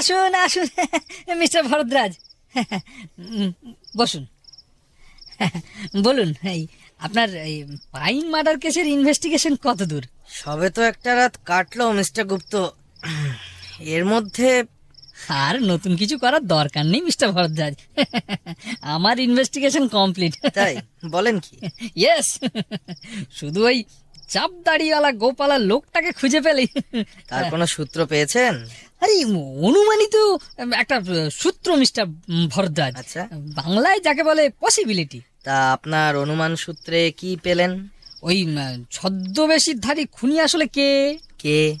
আসুন আসুন। মিস্টার ভরদ্রাজ। বসুন। বলুন এই আপনার এই পাইন মার্ডার কেসের ইনভেস্টিগেশন কত দূর? সবে তো একটা রাত কাটলো মিস্টার গুপ্ত। এর মধ্যে আর নতুন কিছু করার দরকার নেই মিস্টার ভরদ্রাজ। আমার ইনভেস্টিগেশন কমপ্লিট তাই? বলেন কি? ইয়েস শুধু ওই চাপ দাড়িওয়ালা গোপালা লোকটাকে খুঁজে পেলি তার কোনো সূত্র পেয়েছেন? আরে অনুমানিত একটা সূত্র মিস্টার ভরদ্রাজ আচ্ছা। বাংলায় যাকে বলে পসিবিলিটি তা আপনার অনুমান সূত্রে কি পেলেন? ওই ছদ্মবেশীর ধারী খুনি আসলে কে? কে?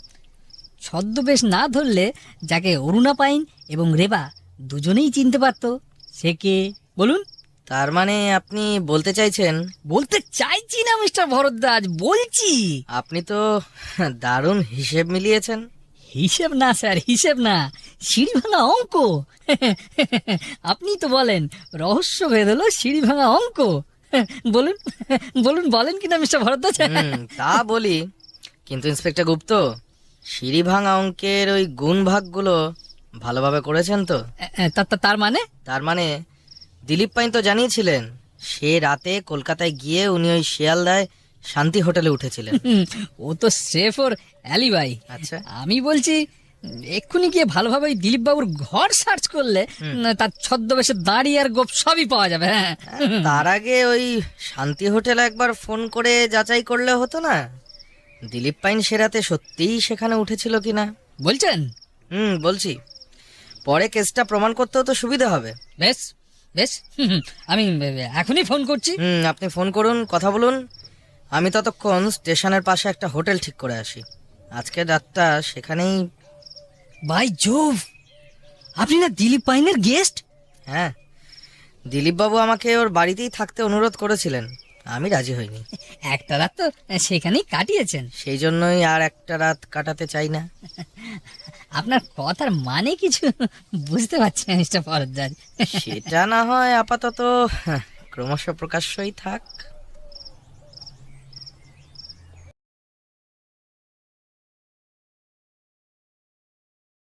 ছদ্মবেশ না ধরলে যাকে অরুণা পাইন এবং রেবা দুজনেই চিনতে পারতো সে কে? বলুন। তার মানে আপনি বলতে চাইছেন? বলতে চাইছি না মিস্টার ভরদ্বাজ বলছি। আপনি তো দারুণ হিসেব মিলিয়েছেন। হিসেব না স্যার হিসেব না। সিঁড়ি ভাঙা অঙ্ক। আপনি তো বলেন রহস্য ভেদ হলো সিঁড়ি ভাঙা অঙ্ক। বলুন বলুন বলেন কিনা মিস্টার ভরদ্বাজ? তা বলি। কিন্তু ইন্সপেক্টর গুপ্ত সিঁড়ি ভাঙা অঙ্কের ওই গুণ ভাগগুলো ভালোভাবে করেছেন তা- তার মানে? তার মানে দিলীপ পাইন তো জানিয়েছিলেন সে রাতে কলকাতায় গিয়ে উনি ওই শিয়ালদায় শান্তি হোটেলে উঠেছিলেন। ও তো সেফ ওর অ্যালিবাই। আচ্ছা। আমি বলছি এক্ষুনি গিয়ে ভালোভাবে দিলীপ বাবুর ঘর সার্চ করলে তার ছদ্মবেশে দাঁড়িয়ে আর গোপ সবই পাওয়া যাবে হ্যাঁ। তার আগে ওই শান্তি হোটেলে একবার ফোন করে যাচাই করলে হতো না? দিলীপ পাইন সেরাতে সত্যিই সেখানে উঠেছিল কিনা? বলছেন? হুম বলছি। পরে কেসটা প্রমাণ করতেও তো সুবিধা হবে। বেশ বেশ আমি এখনই ফোন করছি। হুম আপনি ফোন করুন কথা বলুন। আমি ততক্ষণ স্টেশনের পাশে একটা হোটেল ঠিক করে আসি। আজকের রাতটা সেখানেই। বাই জোভ আপনি না দিলীপ পাইনের গেস্ট? হ্যাঁ দিলীপবাবু আমাকে ওর বাড়িতেই থাকতে অনুরোধ করেছিলেন। আমি রাজি হইনি। একটা রাত তো সেখানেই কাটিয়েছেন। সেই জন্যই আর একটা রাত কাটাতে চাই না। আপনার কথার মানে কিছু বুঝতে পারছি না মিস্টার ফরদ্দার সেটা না হয় আপাতত। হ্যাঁ, ক্রমশ প্রকাশ্যই থাক।